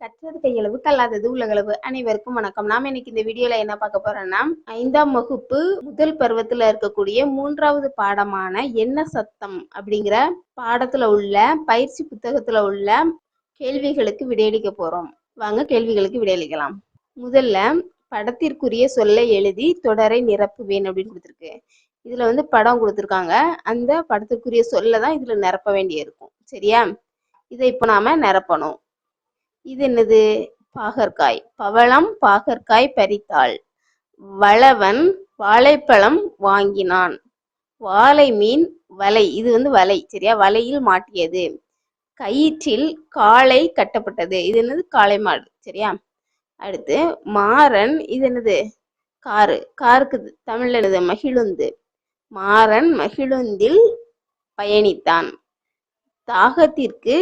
கற்றது கையளவு கல்லாதது உலகளவு அனைவருக்கும் வணக்கம். நாம் இன்னைக்கு இந்த வீடியோல என்ன பார்க்க போறோம்னா ஐந்தாம் வகுப்பு முதல் பருவத்துல இருக்கக்கூடிய மூன்றாவது பாடமான என்ன சத்தம் அப்படிங்கிற பாடத்துல உள்ள பயிற்சி புத்தகத்துல உள்ள கேள்விகளுக்கு விடையளிக்க போறோம். வாங்க கேள்விகளுக்கு விடையளிக்கலாம். முதல்ல படத்திற்குரிய சொல்லை எழுதி தொடரை நிரப்புவேன் அப்படின்னு கொடுத்துருக்கு. இதுல வந்து படம் கொடுத்துருக்காங்க. அந்த படத்திற்குரிய சொல்லை தான் இதுல நிரப்ப வேண்டியிருக்கும். சரியா? இதை இப்போ நாம நிரப்பணும். இது என்னது பாகற்காய். பவளம் பாகற்காய் பறித்தாள். வளவன் வாழைப்பழம் வாங்கினான். வாழை மீன் வலை. இது வந்து வலை சரியா? வலையில் மாட்டியது. கயிற்றில் காளை கட்டப்பட்டது. இது என்னது? காளை மாடு சரியா? அடுத்து மாறன் இது என்னது? காரு காருக்கு தமிழ்ல என்னது? மகிழுந்து. மாறன் மகிழுந்தில் பயணித்தான். தாகத்திற்கு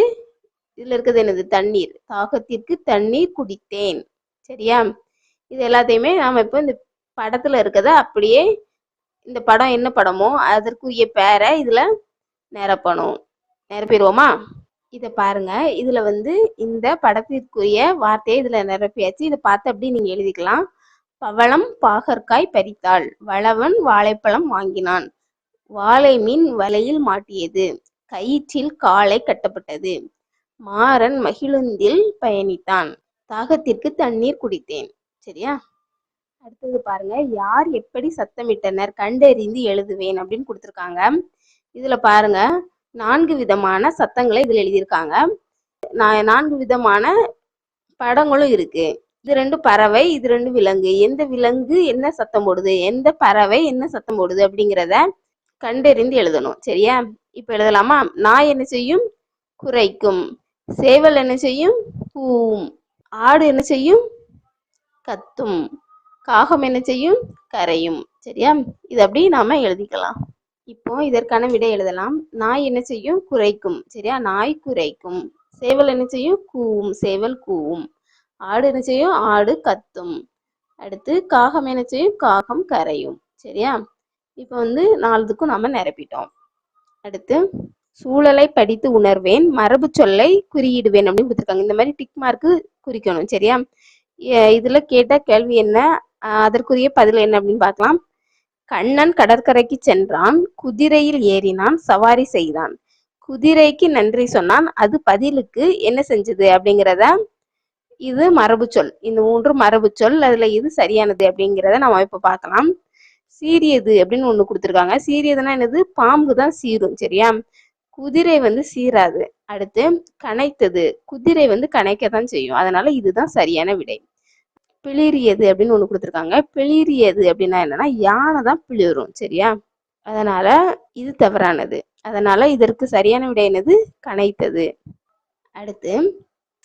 இதுல இருக்கிறது என்னது? தண்ணீர். தாகத்திற்கு தண்ணீர் குடித்தேன். சரியா? இது எல்லாத்தையுமே நாம இப்போ இந்த படத்துல இருக்கிறத அப்படியே இந்த படம் என்ன படமோ அதற்குரிய பேரை இதுல நிரப்பணும். நிரப்பிடுவோமா? இதை பாருங்க. இதுல வந்து இந்த படத்திற்குரிய வார்த்தையை இதுல நிரப்பியாச்சு. இதை பார்த்து அப்படி நீங்க எழுதிக்கலாம். பவளம் பாகற்காய் பறித்தாள். வளவன் வாழைப்பழம் வாங்கினான். வாழை மீன் வலையில் மாட்டியது. கயிற்றில் காலை கட்டப்பட்டது. மாறன் மகிழுந்தில் பயணித்தான். தாகத்திற்கு தண்ணீர் குடித்தேன். சரியா? அடுத்தது பாருங்க. யார் எப்படி சத்தமிட்டனர்? கண்டறிந்து எழுதுவேன் அப்படின்னு கொடுத்துருக்காங்க. இதுல பாருங்க. நான்கு விதமான சத்தங்களை இதுல எழுதியிருக்காங்க. நான்கு விதமான படங்களும் இருக்கு. இது ரெண்டு பறவை இது ரெண்டு விலங்கு. எந்த விலங்கு என்ன சத்தம் போடுது? எந்த பறவை என்ன சத்தம் போடுது? அப்படிங்கிறத கண்டறிந்து எழுதணும். சரியா? இப்ப எழுதலாமா? நான் என்ன செய்யும்? குறைக்கும். சேவல் என்ன செய்யும்? கூவும் ஆடு என்ன செய்யும்? கத்தும். காகம் என்ன செய்யும்? கரையும். சரியா? இது அப்படி நாம எழுதிக்கலாம். இப்போ இதற்கான விடை எழுதலாம். நாய் என்ன செய்யும்? குறைக்கும் சரியா? நாய் குறைக்கும் சேவல் என்ன செய்யும்? கூவும். சேவல் கூவும். ஆடு என்ன செய்யும்? ஆடு கத்தும். அடுத்து காகம் என்ன செய்யும்? காகம் கரையும். சரியா? இப்போ வந்து நாலுதுக்கும் நாம நிரப்பிட்டோம். அடுத்து சூழலை படித்து உணர்வேன். மரபு சொல்லை குறியிடுவேன் அப்படின்னு கொடுத்துருக்காங்க. இந்த மாதிரி டிக் மார்க்கு குறிக்கணும் சரியா? இதுல கேட்ட கேள்வி என்ன? அதற்குரிய பதில் என்ன அப்படின்னு பார்க்கலாம். கண்ணன் கடற்கரைக்கு சென்றான். குதிரையில் ஏறினான். சவாரி செய்தான். குதிரைக்கு நன்றி சொன்னான். அது பதிலுக்கு என்ன செஞ்சது அப்படிங்கிறத இது மரபு சொல். இந்த மூன்று மரபு சொல் அதுல இது சரியானது அப்படிங்கிறத நம்ம இப்ப பார்க்கலாம். சீரியது அப்படின்னு ஒண்ணு கொடுத்துருக்காங்க. சீரியதுன்னா என்னது? பாம்பு தான் சீரும் சரியா? குதிரை வந்து சீராது அடுத்து கனைத்தது. குதிரை வந்து கனைக்க தான் செய்யும். அதனால இதுதான் சரியான விடை. பிளிரியது அப்படின்னு ஒண்ணு கொடுத்துருக்காங்க. பிளிரியது அப்படின்னா என்னன்னா யானை தான் பிளிரும். சரியா? அதனால இது தவறானது. அதனால இதற்கு சரியான விடை என்னது? கனைத்தது. அடுத்து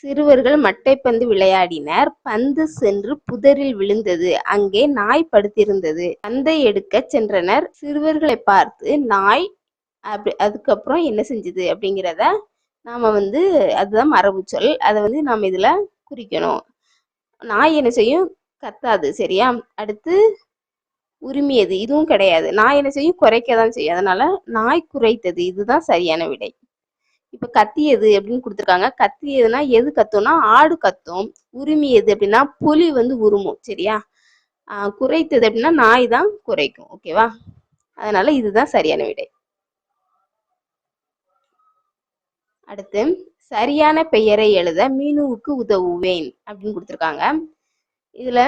சிறுவர்கள் மட்டைப்பந்து விளையாடினர். பந்து சென்று புதரில் விழுந்தது. அங்கே நாய் படுத்திருந்தது. பந்தை எடுக்க சென்றனர். சிறுவர்களை பார்த்து நாய் அப்படி அதுக்கப்புறம் என்ன செஞ்சது அப்படிங்கிறத நாம் வந்து அதுதான் மரபு சொல் அதை வந்து நாம் இதில் குறிக்கணும். நாய் என்ன செய்யும்? கத்தாது சரியா? அடுத்து உரிமையது இதுவும் கிடையாது. நாய் என்ன செய்யும்? குறைக்க தான் செய்யும். அதனால நாய் குறைத்தது இதுதான் சரியான விடை. இப்போ கத்தியது அப்படின்னு கொடுத்துருக்காங்க. கத்தியதுன்னா எது கத்தும்னா ஆடு கத்தும். உரிமையது அப்படின்னா புலி வந்து உருமும் சரியா? குறைத்தது அப்படின்னா நாய் தான் குறைக்கும் ஓகேவா? அதனால இதுதான் சரியான விடை. அடுத்து சரியான பெயரை எழுத மீனுவுக்கு உதவுவேன் அப்படின்னு கொடுத்துருக்காங்க. இதுல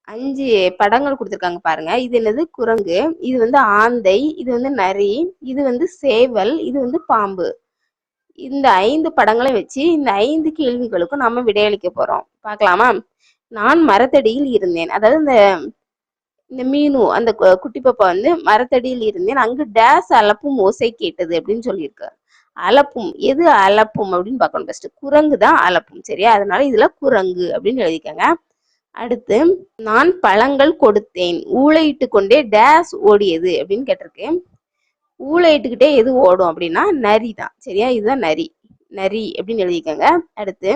அஞ்சு படங்கள் கொடுத்துருக்காங்க பாருங்க. இது என்னது? குரங்கு இது வந்து ஆந்தை இது வந்து நரி இது வந்து சேவல் இது வந்து பாம்பு. இந்த ஐந்து படங்களை வச்சு இந்த ஐந்து கேள்விகளுக்கும் நாம விடையளிக்க போறோம். பார்க்கலாமா? நான் மரத்தடியில் இருந்தேன். அதாவது இந்த இந்த மீனு அந்த கு- குட்டி பாப்பா வந்து மரத்தடியில் இருந்தேன். அங்கு டேஸ் அலப்பும் ஓசை கேட்டது அப்படின்னு சொல்லியிருக்காரு அலப்பும். எது அலப்பும் அப்படின்னு பார்க்கணும் ஃபஸ்ட்டு குரங்கு தான் அலப்பும் சரியா? அதனால இதுல குரங்கு அப்படின்னு எழுதிக்கங்க. அடுத்து நான் பழங்கள் கொடுத்தேன். ஊழையிட்டு கொண்டே டேஸ் ஓடியது அப்படின்னு கேட்டிருக்கேன் ஊழையிட்டுக்கிட்டே எது ஓடும் அப்படின்னா நரி தான் சரியா? இதுதான் நரி. நரி அப்படின்னு எழுதிக்கங்க. அடுத்து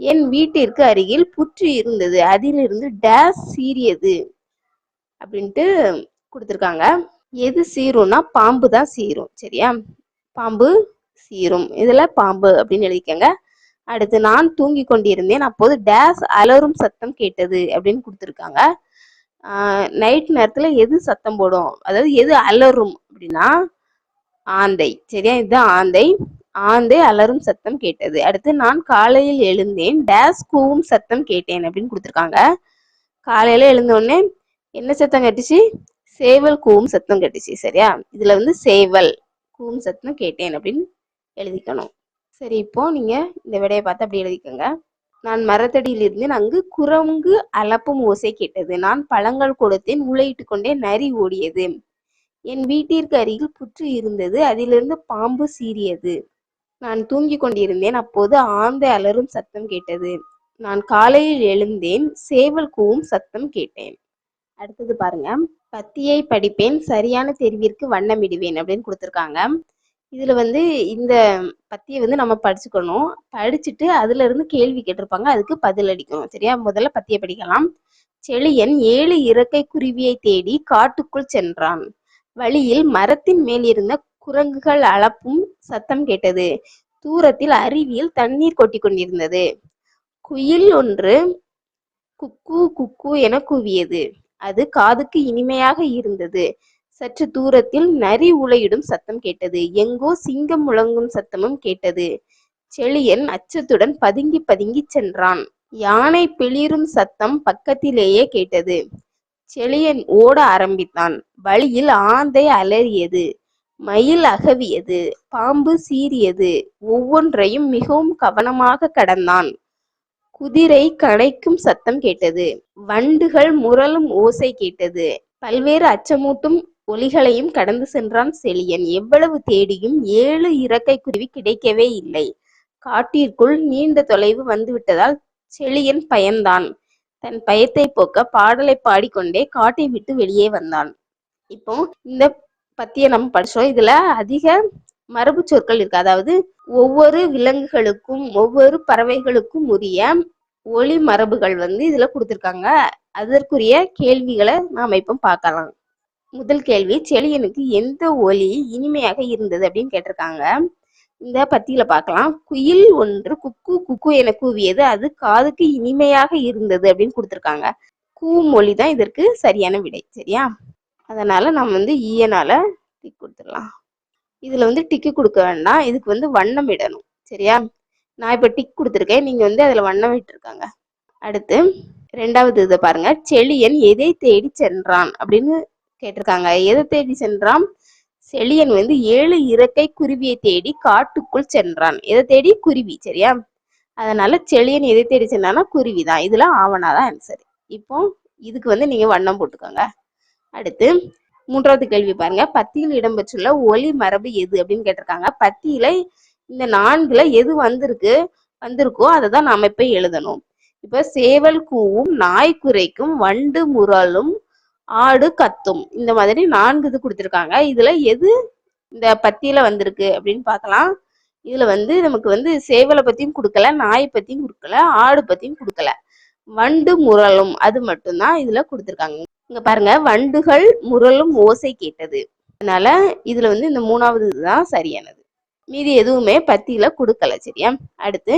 என் வீட்டிற்கு அருகில் புற்று இருந்தது. அதிலிருந்து டேஸ் சீரியது அப்படின்ட்டு கொடுத்துருக்காங்க. எது சீரும்னா பாம்பு தான் சீரும் சரியா? பாம்பு சீரும் இதுல பாம்பு அப்படின்னு எழுதிக்கங்க. அடுத்து நான் தூங்கி கொண்டிருந்தேன். அப்போது டேஸ் அலறும் சத்தம் கேட்டது அப்படின்னு கொடுத்துருக்காங்க. நைட் நேரத்துல எது சத்தம் போடும்? அதாவது எது அலறும் அப்படின்னா ஆந்தை. சரியா? இதுதான் ஆந்தை. ஆந்தை அலறும் சத்தம் கேட்டது. அடுத்து நான் காலையில் எழுந்தேன். டேஸ் கூவும் சத்தம் கேட்டேன் அப்படின்னு கொடுத்துருக்காங்க. காலையில எழுந்தோடனே என்ன சத்தம் கட்டுச்சு? சேவல் கூவும் சத்தம் கேட்டுச்சு. சரியா? இதுல வந்து சேவல் கூவும் சத்தம் கேட்டேன் அப்படின்னு எழுதிக்கணும். சரி இப்போ நீங்க இந்த விடையை பார்த்து அப்படி எழுதிக்கோங்க. நான் மரத்தடியிலிருந்து அங்கு குரங்கு அலப்பும் ஓசை கேட்டது. நான் பழங்கள் கொடுத்தேன் முளையிட்டு கொண்டே நரி ஓடியது. என் வீட்டிற்கு அருகில் புற்று இருந்தது அதிலிருந்து பாம்பு சீறியது. நான் தூங்கிக் கொண்டிருந்தேன் அப்போது ஆந்தை அலறும் சத்தம் கேட்டது. நான் காலையில் எழுந்தேன் சேவல் கூவும் சத்தம் கேட்டேன். அடுத்தது பாருங்க. பத்தியை படிப்பேன் சரியான தெரிவிற்கு வண்ணமிடுவேன் அப்படின்னு கொடுத்துருக்காங்க. இதுல வந்து இந்த பத்தியை வந்து நம்ம படிச்சுக்கணும். படிச்சுட்டு அதுல இருந்து கேள்வி கேட்டிருப்பாங்க. அதுக்கு பதில் அடிக்கணும் சரியா? முதல்ல பத்தியை படிக்கலாம். செழியன் ஏழு இறக்கை குருவியை தேடி காட்டுக்குள் சென்றான். வழியில் மரத்தின் மேல் இருந்த குரங்குகள் அளப்பும் சத்தம் கேட்டது. தூரத்தில் அருவியில் தண்ணீர் கொட்டி கொண்டிருந்தது. குயில் ஒன்று குக்கு குக்கு என கூவியது. அது காதுக்கு இனிமையாக இருந்தது. சற்று தூரத்தில் நரி உலையிடும் சத்தம் கேட்டது. எங்கோ சிங்கம் முழங்கும் சத்தமும் கேட்டது. செழியன் அச்சத்துடன் பதுங்கி பதுங்கி சென்றான். யானை பிளிரும் சத்தம் பக்கத்திலேயே கேட்டது. செழியன் ஓட ஆரம்பித்தான். வழியில் ஆந்தை அலறியது. மயில் அகவியது. பாம்பு சீறியது. ஒவ்வொன்றையும் மிகவும் கவனமாக கடந்தான். குதிரை கனைக்கும் சத்தம் கேட்டது. வண்டுகள் முரளும் ஓசை கேட்டது. பல்வேறு அச்சமூட்டும் ஒலிகளையும் கடந்து சென்றான் செழியன் எவ்வளவு தேடியும் ஏழு இறக்கை குருவி கிடைக்கவே இல்லை. காட்டிற்குள் நீண்ட தொலைவு வந்துவிட்டதால் செழியன் பயந்தான். தன் பயத்தை போக்க பாடலை பாடிக்கொண்டே காட்டை விட்டு வெளியே வந்தான். இப்போ இந்த பத்திய நம்ம படிச்சோம். இதுல அதிக மரபு சொற்கள் இருக்கு. அதாவது ஒவ்வொரு விலங்குகளுக்கும் ஒவ்வொரு பறவைகளுக்கும் உரிய ஒளி மரபுகள் வந்து இதுல கொடுத்துருக்காங்க. அதற்குரிய கேள்விகளை நாம இப்போ பார்க்கலாம். முதல் கேள்வி செழியனுக்கு எந்த ஒலி இனிமையாக இருந்தது அப்படின்னு கேட்டிருக்காங்க. இந்த பத்தியில பார்க்கலாம். குயில் ஒன்று குக்கு குக்கு என கூவியது. அது காதுக்கு இனிமையாக இருந்தது அப்படின்னு கொடுத்துருக்காங்க. கூ மொழி தான் இதற்கு சரியான விடை சரியா? அதனால நம்ம வந்து ஈயனால டிக் கொடுத்துடலாம். இதுல வந்து டிக்கு கொடுக்க வேண்டாம். இதுக்கு வந்து வண்ணம் இடணும் சரியா? நான் இப்ப டிக் கொடுத்துருக்கேன். நீங்க வந்து அதுல வண்ணம் விட்டுருக்காங்க. அடுத்து ரெண்டாவது இதை பாருங்க. செழியன் எதை தேடி சென்றான் அப்படின்னு கேட்டிருக்காங்க. எதை தேடி சென்றான்? செழியன் வந்து ஏழு இறக்கை குருவியை தேடி காட்டுக்குள் சென்றான். எதை தேடி? குருவி சரியா? அதனால செழியன் எதை தேடி சென்றான்னா குருவி தான் இதுல ஆவணாதான் ஆன்சர் இப்போ இதுக்கு வந்து நீங்க வண்ணம் போட்டுக்கோங்க. அடுத்து மூன்றாவது கேள்வி பாருங்க. பத்தியில் இடம்பெற்றுள்ள ஒலி மரபு எது அப்படின்னு கேட்டிருக்காங்க. பத்தியில இந்த நான்குல எது வந்திருக்கு? வந்திருக்கோ அதை தான் நாம இப்ப எழுதணும். இப்ப சேவல் கூவும் நாய் குறைக்கும் வண்டு முரலும் ஆடு கத்தும். இந்த மாதிரி நான்கு இது கொடுத்துருக்காங்க. இதுல எது இந்த பத்தியில வந்திருக்கு அப்படின்னு பார்க்கலாம். இதுல வந்து நமக்கு வந்து சேவலை பத்தியும் கொடுக்கல நாய் பத்தியும் கொடுக்கல ஆடு பத்தியும் கொடுக்கல. வண்டு முரலும் அது மட்டும்தான் இதுல கொடுத்துருக்காங்க. இங்க பாருங்க வண்டுகள் முரலும் ஓசை கேட்டது. அதனால இதுல வந்து இந்த மூணாவது இதுதான் சரியானது. மீதி எதுவுமே பத்தியில கொடுக்கல சரியா? அடுத்து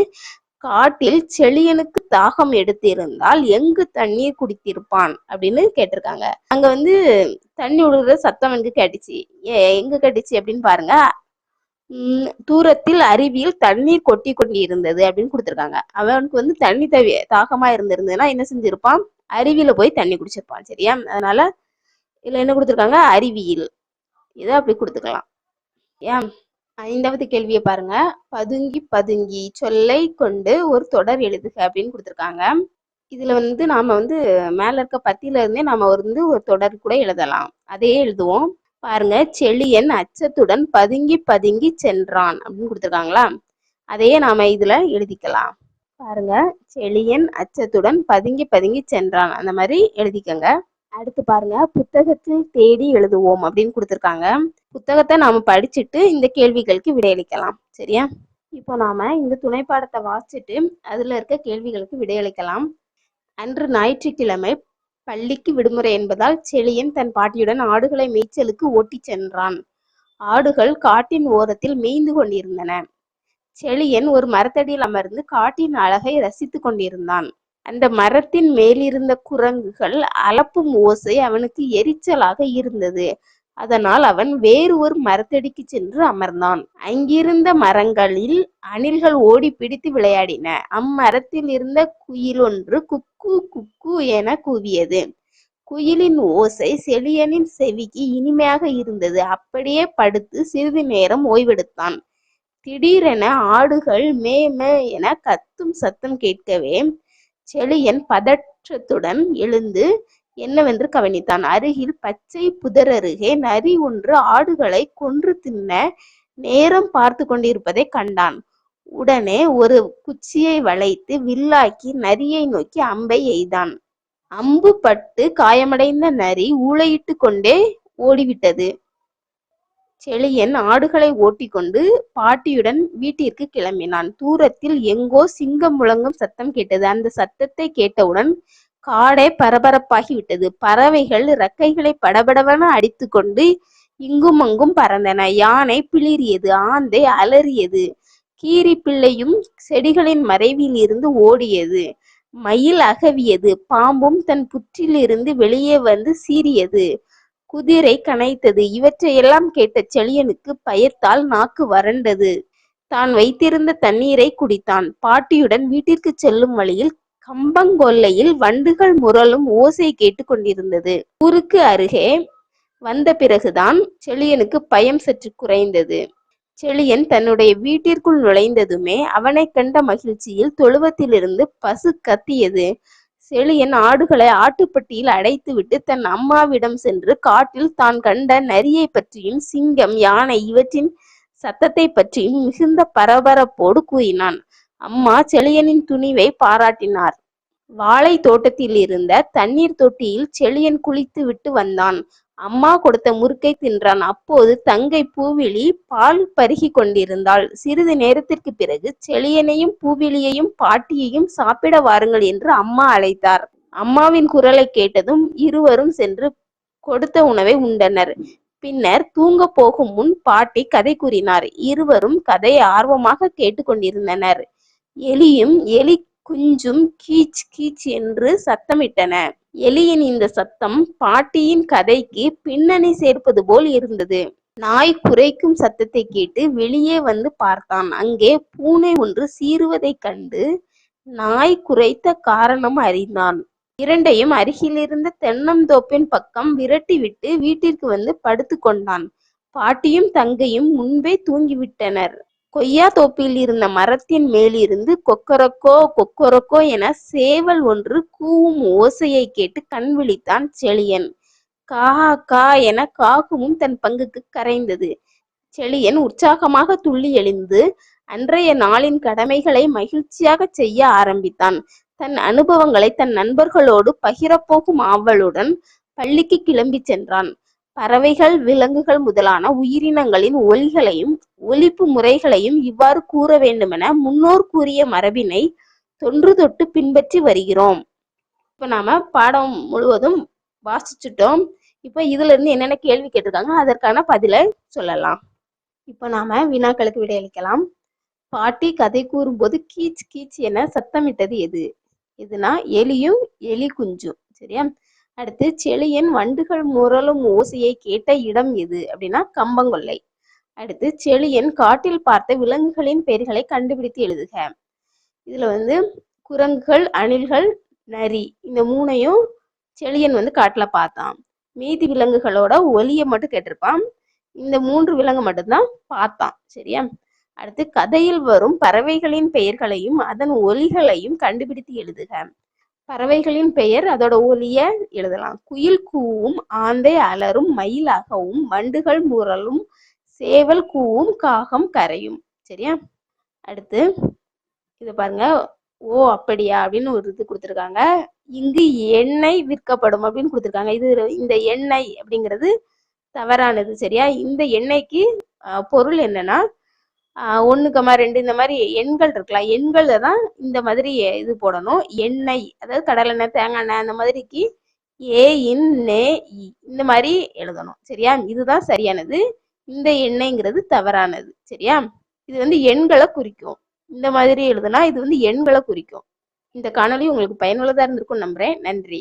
காட்டில் செழியனுக்கு தாகம் எடுத்திருந்தால் எங்கு தண்ணீர் குடித்திருப்பான் அப்படின்னு கேட்டிருக்காங்க. அங்க வந்து தண்ணி விழுகிற சத்தம் எனக்கு கேட்டுச்சு? ஏ எங்க கேட்டுச்சு அப்படின்னு பாருங்க. உம் தூரத்தில் அருவியில் தண்ணீர் கொட்டி கொண்டு இருந்தது அப்படின்னு கொடுத்துருக்காங்க. அவனுக்கு வந்து தண்ணி தவி தாகமா இருந்திருந்ததுன்னா என்ன செஞ்சிருப்பான்? அருவியில போய் தண்ணி குடிச்சிருப்பான் சரியா? அதனால இதுல என்ன கொடுத்துருக்காங்க? அருவியில். இதை அப்படி கொடுத்துக்கலாம். ஏன்? ஐந்தாவது கேள்வியை பாருங்க. பதுங்கி பதுங்கி சொல்லை கொண்டு ஒரு தொடர் எழுதுக அப்படின்னு கொடுத்துருக்காங்க. இதுல வந்து நாம வந்து மேல இருக்க பத்தியில இருந்தே நாம வந்து ஒரு தொடர் கூட எழுதலாம். அதையே எழுதுவோம். பாருங்க. செளியன் அச்சத்துடன் பதுங்கி பதுங்கி சென்றான் அப்படின்னு கொடுத்துருக்காங்களா? அதையே நாம இதுல எழுதிக்கலாம். பாருங்க. செளியன் அச்சத்துடன் பதுங்கி பதுங்கி சென்றான். அந்த மாதிரி எழுதிக்கங்க. அடுத்து பாருங்க புத்தகத்தில் தேடி எழுதுவோம் அப்படின்னு கொடுத்துருக்காங்க. புத்தகத்தை நாம படிச்சுட்டு இந்த கேள்விகளுக்கு விடையளிக்கலாம். சரியா? இப்போ நாம இந்த துணைப்பாடத்தை வாசிச்சுட்டு அதுல இருக்க கேள்விகளுக்கு விடையளிக்கலாம். அன்று ஞாயிற்றுக்கிழமை பள்ளிக்கு விடுமுறை என்பதால் செழியன் தன் பாட்டியுடன் ஆடுகளை மேய்ச்சலுக்கு ஓட்டிச் சென்றான். ஆடுகள் காட்டின் ஓரத்தில் மேய்ந்து கொண்டிருந்தன. செழியன் ஒரு மரத்தடியில் அமர்ந்து காட்டின் அழகை ரசித்துக் கொண்டிருந்தான். அந்த மரத்தின் மேலிருந்த குரங்குகள் அலப்பும் ஓசை அவனுக்கு எரிச்சலாக இருந்தது. அதனால் அவன் வேறு ஒரு மரத்தடிக்கு சென்று அமர்ந்தான். அங்கிருந்த மரங்களில் அணில்கள் ஓடி பிடித்து விளையாடின. அம்மரத்தில் இருந்த குயில் ஒன்று குக்கு குக்கு என கூவியது. குயிலின் ஓசை செழியனின் செவிக்கு இனிமையாக இருந்தது. அப்படியே படுத்து சிறிது நேரம் ஓய்வெடுத்தான். திடீரென ஆடுகள் மே மே என கத்தும் சத்தம் கேட்கவே செழியன் பதற்றத்துடன் எழுந்து என்னவென்று கவனித்தான். அருகில் பச்சை புதர் அருகே நரி ஒன்று ஆடுகளை கொன்று தின்ன நேரம் பார்த்து கொண்டிருப்பதை கண்டான். உடனே ஒரு குச்சியை வளைத்து வில்லாக்கி நரியை நோக்கி அம்பை எய்தான். அம்பு பட்டு காயமடைந்த நரி ஊளையிட்டு கொண்டே ஓடிவிட்டது. செழியன் ஆடுகளை ஓட்டிக்கொண்டு பாட்டியுடன் வீட்டிற்கு கிளம்பினான். தூரத்தில் எங்கோ சிங்கம் முழங்கும் சத்தம் கேட்டது. அந்த சத்தத்தை கேட்டவுடன் காடே பரபரப்பாகி விட்டது. பறவைகள் இறக்கைகளை படபடவென அடித்துக்கொண்டு இங்கும் அங்கும் பறந்தன. யானை பிளிரியது ஆந்தை அலறியது. கீரி பிள்ளையும் செடிகளின் மறைவில் இருந்து ஓடியது. மயில் அகவியது. பாம்பும் தன் புற்றிலிருந்து வெளியே வந்து சீறியது. குதிரை கனைத்தது. இவற்றையெல்லாம் கேட்ட செழியனுக்கு பயத்தால் நாக்கு வறண்டது. தான் வைத்திருந்த தண்ணீரை குடித்தான். பாட்டியுடன் வீட்டிற்கு செல்லும் வழியில் கம்பங்கொல்லையில் வண்டுகள் முரளும் ஓசை கேட்டு கொண்டிருந்தது. ஊருக்கு அருகே வந்த பிறகுதான் செழியனுக்கு பயம் சற்று குறைந்தது. செழியன் தன்னுடைய வீட்டிற்குள் நுழைந்ததுமே அவனை கண்ட மகிழ்ச்சியில் தொழுவத்திலிருந்து பசு கத்தியது. செழியன் ஆடுகளை ஆட்டுப்பட்டியில் அடைத்துவிட்டு தன் அம்மாவிடம் சென்று காட்டில் தான் கண்ட நரியை பற்றியும் சிங்கம் யானை இவற்றின் சத்தத்தை பற்றியும் மிகுந்த பரபரப்போடு கூறினான். அம்மா செழியனின் துணிவை பாராட்டினார். வாழை தோட்டத்தில் இருந்த தண்ணீர் தொட்டியில் செழியன் குளித்து விட்டு வந்தான். அம்மா கொடுத்த முறுக்கை தின்றான். அப்போது தங்கை பூவிழி பால் பருகி கொண்டிருந்தாள். சிறிது நேரத்திற்கு பிறகு செளியனையும் பூவிழியையும் பாட்டியையும் சாப்பிட வாருங்கள் என்று அம்மா அழைத்தார். அம்மாவின் குரலை கேட்டதும் இருவரும் சென்று கொடுத்த உணவை உண்டனர். பின்னர் தூங்க போகும் முன் பாட்டி கதை கூறினார். இருவரும் கதையை ஆர்வமாக கேட்டுக்கொண்டிருந்தனர் எலியும் எலி குஞ்சும் கீச் கீச் என்று சத்தமிட்டன. எலியின் இந்த சத்தம் பாட்டியின் கதைக்கு பின்னணி சேர்ப்பது போல் இருந்தது. நாய் குறைக்கும் சத்தத்தை கேட்டு வெளியே வந்து பார்த்தான். அங்கே பூனை ஒன்று சீறுவதைக் கண்டு நாய் குறைத்த காரணம் அறிந்தான். இரண்டையும் அருகிலிருந்த தென்னந்தோப்பின் பக்கம் விரட்டிவிட்டு வீட்டிற்கு வந்து படுத்து கொண்டான். பாட்டியும் தங்கையும் முன்பே தூங்கிவிட்டனர். கொய்யா தோப்பில் இருந்த மரத்தின் மேலிருந்து கொக்கரக்கோ கொக்கரக்கோ என சேவல் ஒன்று கூவும் ஓசையை கேட்டு கண் விழித்தான் செழியன். கா கா என காகமும் தன் பங்குக்கு கரைந்தது. செழியன் உற்சாகமாக துள்ளி எழுந்து அன்றைய நாளின் கடமைகளை மகிழ்ச்சியாக செய்ய ஆரம்பித்தான். தன் அனுபவங்களை தன் நண்பர்களோடு பகிரப்போகும் ஆவலுடன் பள்ளிக்கு கிளம்பி சென்றான். பறவைகள் விலங்குகள் முதலான உயிரினங்களின் ஒலிகளையும் ஒலிப்பு முறைகளையும் இவ்வாறு கூற வேண்டுமென முன்னோர் கூறிய மரபினை தொன்று தொட்டு பின்பற்றி வருகிறோம். இப்ப நாம பாடம் முழுவதும் வாசிச்சுட்டோம். இப்ப இதுல இருந்து என்னென்ன கேள்வி கேட்டிருக்காங்க அதற்கான பதிலை சொல்லலாம். இப்ப நாம வினாக்களுக்கு விடையளிக்கலாம் பாட்டி கதை கூறும்போது கீச் கீச் என சத்தமிட்டது எது? எதுனா எலியும் எலி குஞ்சும் சரியா? அடுத்து செழியன் வண்டுகள் முரளும் ஓசையை கேட்ட இடம் எது அப்படின்னா கம்பங்கொல்லை. அடுத்து செழியன் காட்டில் பார்த்த விலங்குகளின் பெயர்களை கண்டுபிடித்து எழுதுக. இதுல வந்து குரங்குகள் அணில்கள் நரி இந்த மூணையும் செழியன் வந்து காட்டுல பார்த்தான். மீதி விலங்குகளோட ஒலியை மட்டும் கேட்டிருப்பான். இந்த மூன்று விலங்கு மட்டும்தான் பார்த்தான். சரியா? அடுத்து கதையில் வரும் பறவைகளின் பெயர்களையும் அதன் ஒலிகளையும் கண்டுபிடித்து எழுதுக. பறவைகளின் பெயர் அதோட ஒலிய எழுதலாம். குயில் கூவும் ஆந்தை அலரும் மயிலாகவும் வண்டுகள் முரலும் சேவல் கூவும் காகம் கரையும். சரியா? அடுத்து இது பாருங்க. ஓ அப்படியா? அப்படின்னு ஒரு இது கொடுத்துருக்காங்க. இங்கு எண்ணெய் விற்கப்படும் அப்படின்னு கொடுத்துருக்காங்க. இது இந்த எண்ணெய் அப்படிங்கிறது தவறானது. சரியா? இந்த எண்ணெய்க்கு பொருள் என்னன்னா ஒன்றுக்கமா ரெண்டு இந்த மாதிரி எண்கள் இருக்கலாம். எண்களில் தான் இந்த மாதிரி இது போடணும். எண்ணெய் அதாவது கடலெண்ணெய் தேங்காய் எண்ணெய் அந்த மாதிரிக்கு ஏ இன் நே இ இந்த மாதிரி எழுதணும். சரியா? இதுதான் சரியானது. இந்த எண்ணெய்ங்கிறது தவறானது. சரியா? இது வந்து எண்களை குறிக்கும். இந்த மாதிரி எழுதுனா இது வந்து எண்களை குறிக்கும். இந்த காணொலி உங்களுக்கு பயனுள்ளதாக இருந்திருக்கும் நம்புறேன். நன்றி.